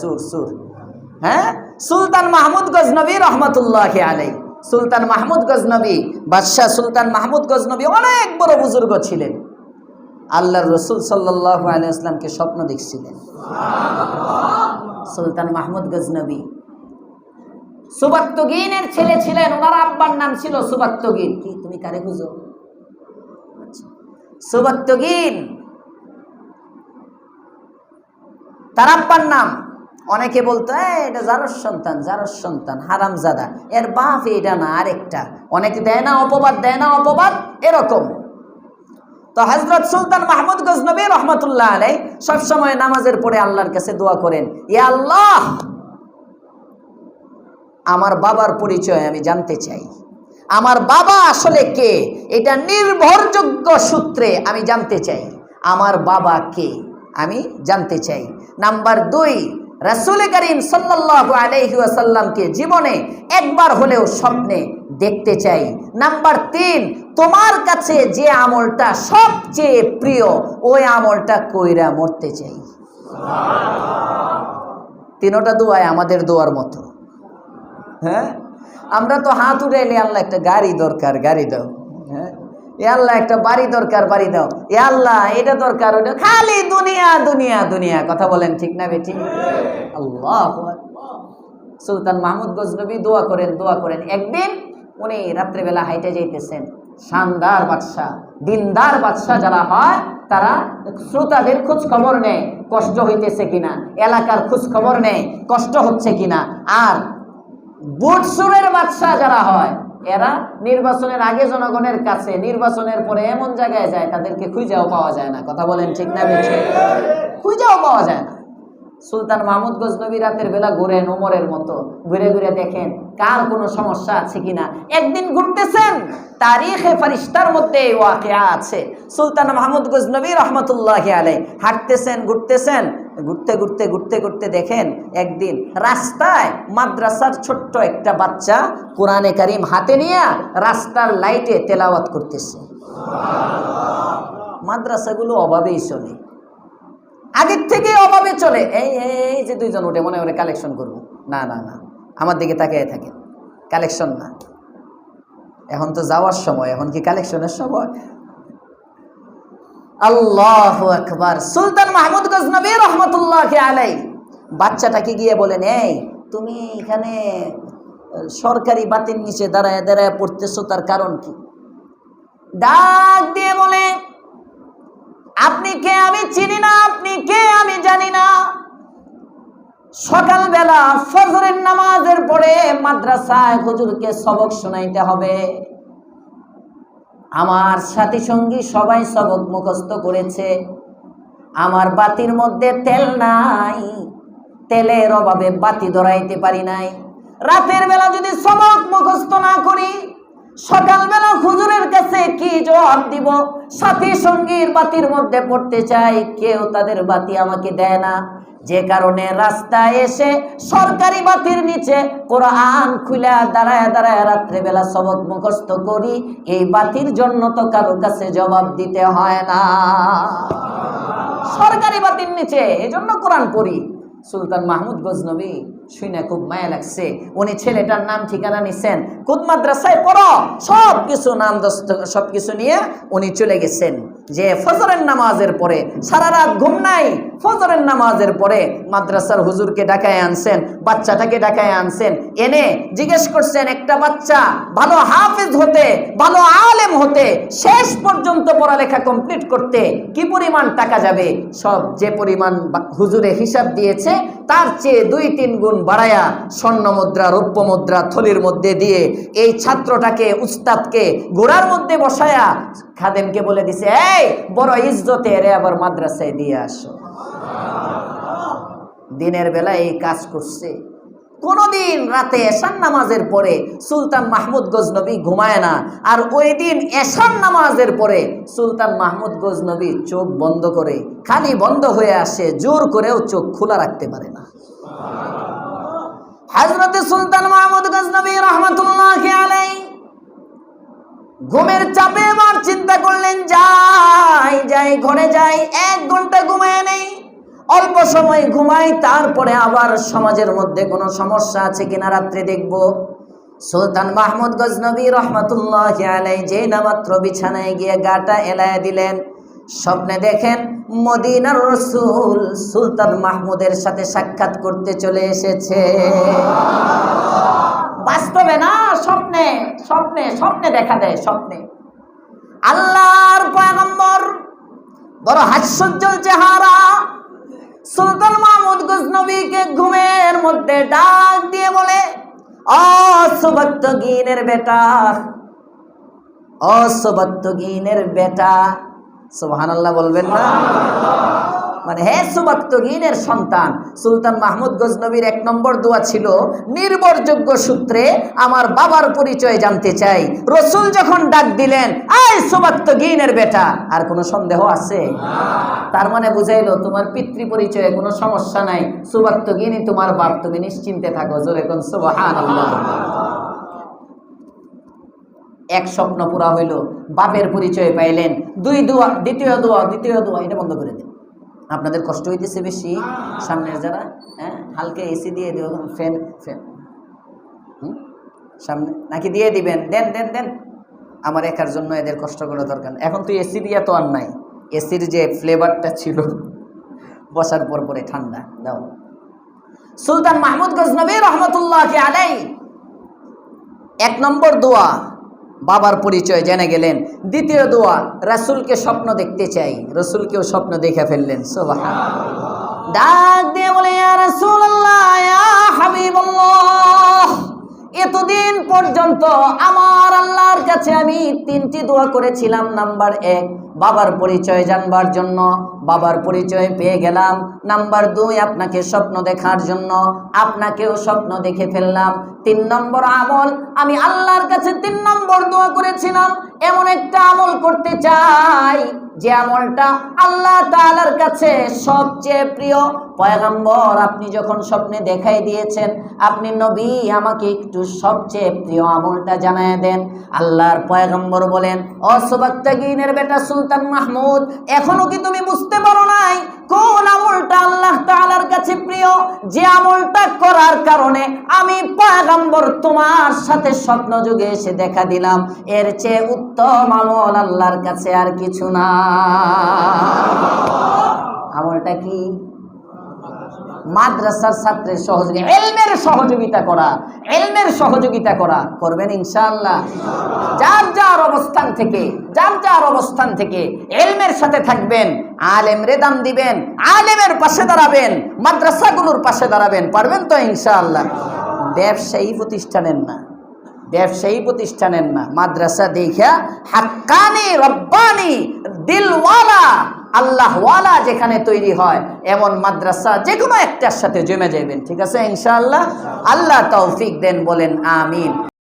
সুর সুর। হ্যাঁ? সুলতান মাহমুদ গজনবী রহমতুল্লাহ আলাই সুলতান মাহমুদ গজনবী, বাদশাহ সুলতান মাহমুদ গজনবী অনেক বড় বুজুর্গ ছিলেন। আল্লাহর রসুল সাল্লাহ আলাইসলামকে স্বপ্ন দেখছিলেন। সুলতান মাহমুদ গজনবী। সুবাক্তগিনের ছেলে ছিলেন, ওনার আব্বার নাম ছিল সুবাক্তগিন কি, তুমি কারে বুঝো? সুবাক্তগিন তার আব্বার নাম অনেকে বলতো "এই, এটা জারস সন্তান জারস সন্তান হারাম জাদা এর বাপ এটা না আরেকটা। অনেকে দেয় না অপবাদ দেয় না অপবাদ এরকম। তো হজরত সুলতান মাহমুদ গজনবী রহমতুল্লাহ আলাই সবসময় নামাজের পরে আল্লাহর কাছে দোয়া করেন ইয়া আল্লাহ আমার বাবার পরিচয় আমি জানতে চাই। আমার বাবা আসলে কে? এটা নির্ভরযোগ্য সূত্রে আমি জানতে চাই। আমার বাবা কে? আমি জানতে চাই। নাম্বার দুই রাসুল করিম সাল্লাহ আলহিউসাল্লামকে জীবনে একবার হলেও স্বপ্নে দেখতে চাই। নাম্বার তিন, তোমার কাছে যে আমলটা সবচেয়ে প্রিয়, ওই আমলটা কইরা মরতে চাই। তিনোটা দোয়ায় আমাদের দোয়ার মতো। হ্যাঁ? আমরা তো হাত উঠে এলে আল্লাহ একটা গাড়ি দরকার, গাড়ি দাও। আল্লাহ, একটা বাড়ি দরকার, বাড়ি দাও। এ আল্লাহ, এটা দরকার, ওটা খালি দুনিয়া দুনিয়া দুনিয়া। কথা বলেন ঠিক না বেটি আল্লাহ সুলতান মাহমুদ গজনবী দোয়া করেন দোয়া করেন। একদিন উনি রাত্রেবেলা হাইটে যাইতেছেন। শানদার বাদশাহ, দিনদার বাদশাহ যারা হয়, তারা শ্রোতাদের খোঁজ খবর নেয়, কষ্ট হইতেছে কিনা, এলাকার খোঁজ খবর নেয়, কষ্ট হচ্ছে কিনা। আর বুটসুরের বাদশাহ যারা হয় এরা নির্বাচনের আগে জনগণের কাছে, নির্বাচনের পরে এমন জায়গায় যায়, তাদেরকে খুঁজেও পাওয়া যায় না। কথা বলেন ঠিক না বেঠিক? খুঁজেও পাওয়া যায় না। সুলতান মাহমুদ গজনবী রাতের বেলা ঘুরেন ওমরের মতো। ঘুরে ঘুরে দেখেন কার কোনো সমস্যা আছে কিনা। একদিন ঘুরতেছেন, তারিখে ফারিস্তার মধ্যে ওয়াকিয়া আছে। সুলতান মাহমুদ গজনবী রহমতুল্লাহ আলাই হাঁটতেছেন, ঘুরতেছেন ঘুরতে ঘুরতে ঘুরতে ঘুরতে দেখেন একদিন রাস্তায় মাদ্রাসার ছোট্ট একটা বাচ্চা কোরআনে কারিম হাতে নিয়ে রাস্তার লাইটে তেলাওয়াত করতেছে। মাদ্রাসাগুলো অভাবেই চলে। আগের থেকে অভাবে চলে। এই এই যে দুইজন উঠে মনে মনে কালেকশন করব। না না না। আমার দিকে তাকিয়ে থাকে কালেকশন না। এখন তো যাওয়ার সময়। এখন কি কালেকশনের সময়? আল্লাহ আকবার। সুলতান মাহমুদ গজনবী রহমতুল্লাহ আলাই বাচ্চাটাকে গিয়ে বলেন, এই, তুমি এখানে সরকারি বাতির নিচে দাঁড়ায় দাঁড়ায় পড়তেছো, তার কারণ কি? ডাক দিয়ে বলে, আপনি কে? আমি চিনি না, আপনি কে? আমি জানি না। সকালবেলা ফজরের নামাজের পরে মাদ্রাসায় হুজুরকে সবক শোনাইতে হবে। আমার সাথী সঙ্গী সবাই সবক মুখস্থ করেছে। আমার বাতির মধ্যে তেল নাই। তেলের অভাবে বাতি ধরাইতে পারি নাই। রাতের বেলা যদি সবক মুখস্থ না করি, সকালবেলা হুজুরের কাছে কি জবাব দিব? সাথী সঙ্গীর বাতির মধ্যে পড়তে চাই, কেউ তাদের বাতি আমাকে দেয় না। যে কারণে রাস্তায় এসে সরকারি বাতির নিচে কোরআন খুলে দাঁড়ায় দাঁড়ায় রাত্রেবেলা সবক মুখস্থ করি, এই বাতির জন্য তো কারও কাছে জবাব দিতে হয় না। সরকারি বাতির নিচে এই জন্য কোরআন পড়ি। সুলতান মাহমুদ গজনবী শুনে খুব মায়া লাগছে। উনি ছেলেটার নাম, ঠিকানা নিছেন কুদ মাদ্রাসায় পড়ো সব কিছু নাম দস্ত সব কিছু নিয়ে উনি চলে গেছেন। যে ফজরের নামাজের পরে সারা রাত ঘুম নাই, ফজরের নামাজের পরে মাদ্রাসার হুজুরকে ডাকায় আনছেন, বাচ্চাটাকে ডাকায় আনছেন, এনে জিজ্ঞেস করছেন, একটা বাচ্চা ভালো হাফেজ হতে, ভালো আলেম হতে, শেষ পর্যন্ত পড়ালেখা কমপ্লিট করতে কি পরিমাণ টাকা যাবে? সব যে পরিমাণ হুজুরে হিসাব দিয়েছে, তার চেয়ে দুই তিন গুণ বাড়ায়া স্বর্ণ মুদ্রা, রৌপ্য মুদ্রা থলির মধ্যে দিয়ে এই ছাত্রটাকে, উস্তাদকে গোড়ার মধ্যে বসায়া খাদেমকে বলে দিছে, এই বড় ইজ্জতে রে আবার মাদ্রাসায় দিয়ে আসো। দিনের বেলা এই কাজ করছে। কোনদিন রাতে এশান নামাজের পরে সুলতান মাহমুদ গজনবী ঘুমায় না, আর ওই দিন এশান নামাজের পরে সুলতান মাহমুদ গজনবী চোখ বন্ধ করে, খালি বন্ধ হয়ে আসে, জোর করেও চোখ খোলা রাখতে পারে না। হাজরতে সুলতান মাহমুদ গজনবী রহমতুল্লাহ আলাই ঘুমের চাপে এবার চিন্তা করলেন, যাই যাই, ঘরে যাই, এক ঘণ্টা ঘুমায় নেই। অল্প সময় ঘুমাই, তারপরে আবার সমাজের মধ্যে কোনো সমস্যা আছে কিনা রাত্রে দেখব। সুলতান মাহমুদ গজনবী রহমতুল্লাহ আলাই যে নামাত্র বিছানায় গিয়ে গাটা এলায় দিলেন। স্বপ্নে দেখেন মদিনার রসুল সুলতান মাহমুদের সাথে সাক্ষাৎ করতে চলে এসেছে। বাস্তবে না, স্বপ্নে স্বপ্নে স্বপ্নে দেখা দেয়, স্বপ্নে। আল্লাহর পয়গম্বর, বড় হাস্যজ্জ্বল চেহারা। সুলতান মাহমুদ গুজনবীকে ঘুমের মধ্যে ডাক দিয়ে বলে অসুভক্ত গিনের বেটা অসুভক্ত গিনের বেটা। সুবহানাল্লাহ বলবেন না? মানে হে সুবাত্তগিনের সন্তান, সুলতান মাহমুদ গজনবীর এক নম্বর দোয়া ছিল, নির্ভরযোগ্য সূত্রে আমার বাবার পরিচয় জানতে চাই। রসুল যখন ডাক দিলেন আয় সুবাত্তগিনের বেটা আর কোনো সন্দেহ আছে? তার মানে বুঝাইলো, তোমার পিতৃ পরিচয়ে কোনো সমস্যা নাই। সুবাত্তগিনী তোমার বাপ, তুমি নিশ্চিন্তে থাকো, জোরে কোন সুবহানাল্লাহ এক স্বপ্ন পুরা হইল, বাপের পরিচয় পাইলেন। দুই দোয়া, দ্বিতীয় দোয়া দ্বিতীয় দোয়া, এটা বন্ধ করে দেন আপনাদের কষ্ট হইতেছে বেশি, সামনের যারা হ্যাঁ হালকা এসি দিয়ে দিও, ফ্যান ফ্যান? সামনে, নাকি দিয়ে দিবেন? দেন দেন দেন। আমার একার জন্য এদের কষ্ট করা দরকার এখন তো এসি দিয়া তো আর নাই। এসির যে ফ্লেভারটা ছিল, বসার পর পরে ঠান্ডা, দাও। সুলতান মাহমুদ গজনবী রহমতুল্লাহ আলাই এক নম্বর দোয়া। বাবার পরিচয় জেনে গেলেন। দ্বিতীয় দোয়া, রাসুলকে স্বপ্ন দেখতে চাই। রসুলকেও স্বপ্ন দেখে ফেললেন। ডাক দিয়ে এতদিন পর্যন্ত আমার আল্লাহর কাছে আমি তিনটি দোয়া করেছিলাম। নাম্বার এক বাবার পরিচয় জানবার জন্য, বাবার পরিচয় পেয়ে গেলাম। নাম্বার দুই, আপনাকে স্বপ্ন দেখার জন্য। আপনাকেও স্বপ্ন দেখে ফেললাম। তিন নম্বর আমল, আমি আল্লাহর কাছে তিন নম্বর দোয়া করেছিলাম। এমন একটা আমল করতে চাই। যে আমলটা আল্লাহ তালার কাছে সবচেয়ে প্রিয়, পয়গাম্বর, আপনি যখন স্বপ্নে দেখাই দিয়েছেন, আপনি নবী, আমাকে একটু সবচেয়ে প্রিয় আমলটা জানায় দেন। আল্লাহর পয়গম্বর বলেন অসবাত্তাগিনের বেটা সুলতান মাহমুদ, এখনও কি তুমি বুঝতে পারো নাই কোন আমলটা আল্লাহ তাআলার কাছে প্রিয়? যে আমলটা করার কারণে আমি পয়গম্বর তোমার সাথে স্বপ্ন যুগে এসে দেখা দিলাম। এর চেয়ে উত্তম আমল আল্লাহর কাছে আর কিছু না। আমলটা কি? মাদ্রাসার ছাত্রের সহযোগী, এলমের সহযোগিতা করা, এলমের সহযোগিতা করা, করবেন ইনশাআল্লাহ। যার যার অবস্থান থেকে, যার যার অবস্থান থেকে এলমের সাথে থাকবেন, আলেম রেদাম দিবেন, আলেমের পাশে দাঁড়াবেন, মাদ্রাসাগুলোর পাশে দাঁড়াবেন, পারবেন তো ইনশাআল্লাহ। ব্যবসায়ী প্রতিষ্ঠানের না, ব্যবসায়ী প্রতিষ্ঠানের না, মাদ্রাসা দেখা হাক্কানি রব্বানি দিলওয়ালা আল্লাহওয়ালা যেখানে তৈরি হয়, এমন মাদ্রাসা যে কোনো একটার সাথে জমে যাবেন ঠিক আছে? ইনশাআল্লাহ। আল্লাহ তৌফিক দেন বলেন, আমিন।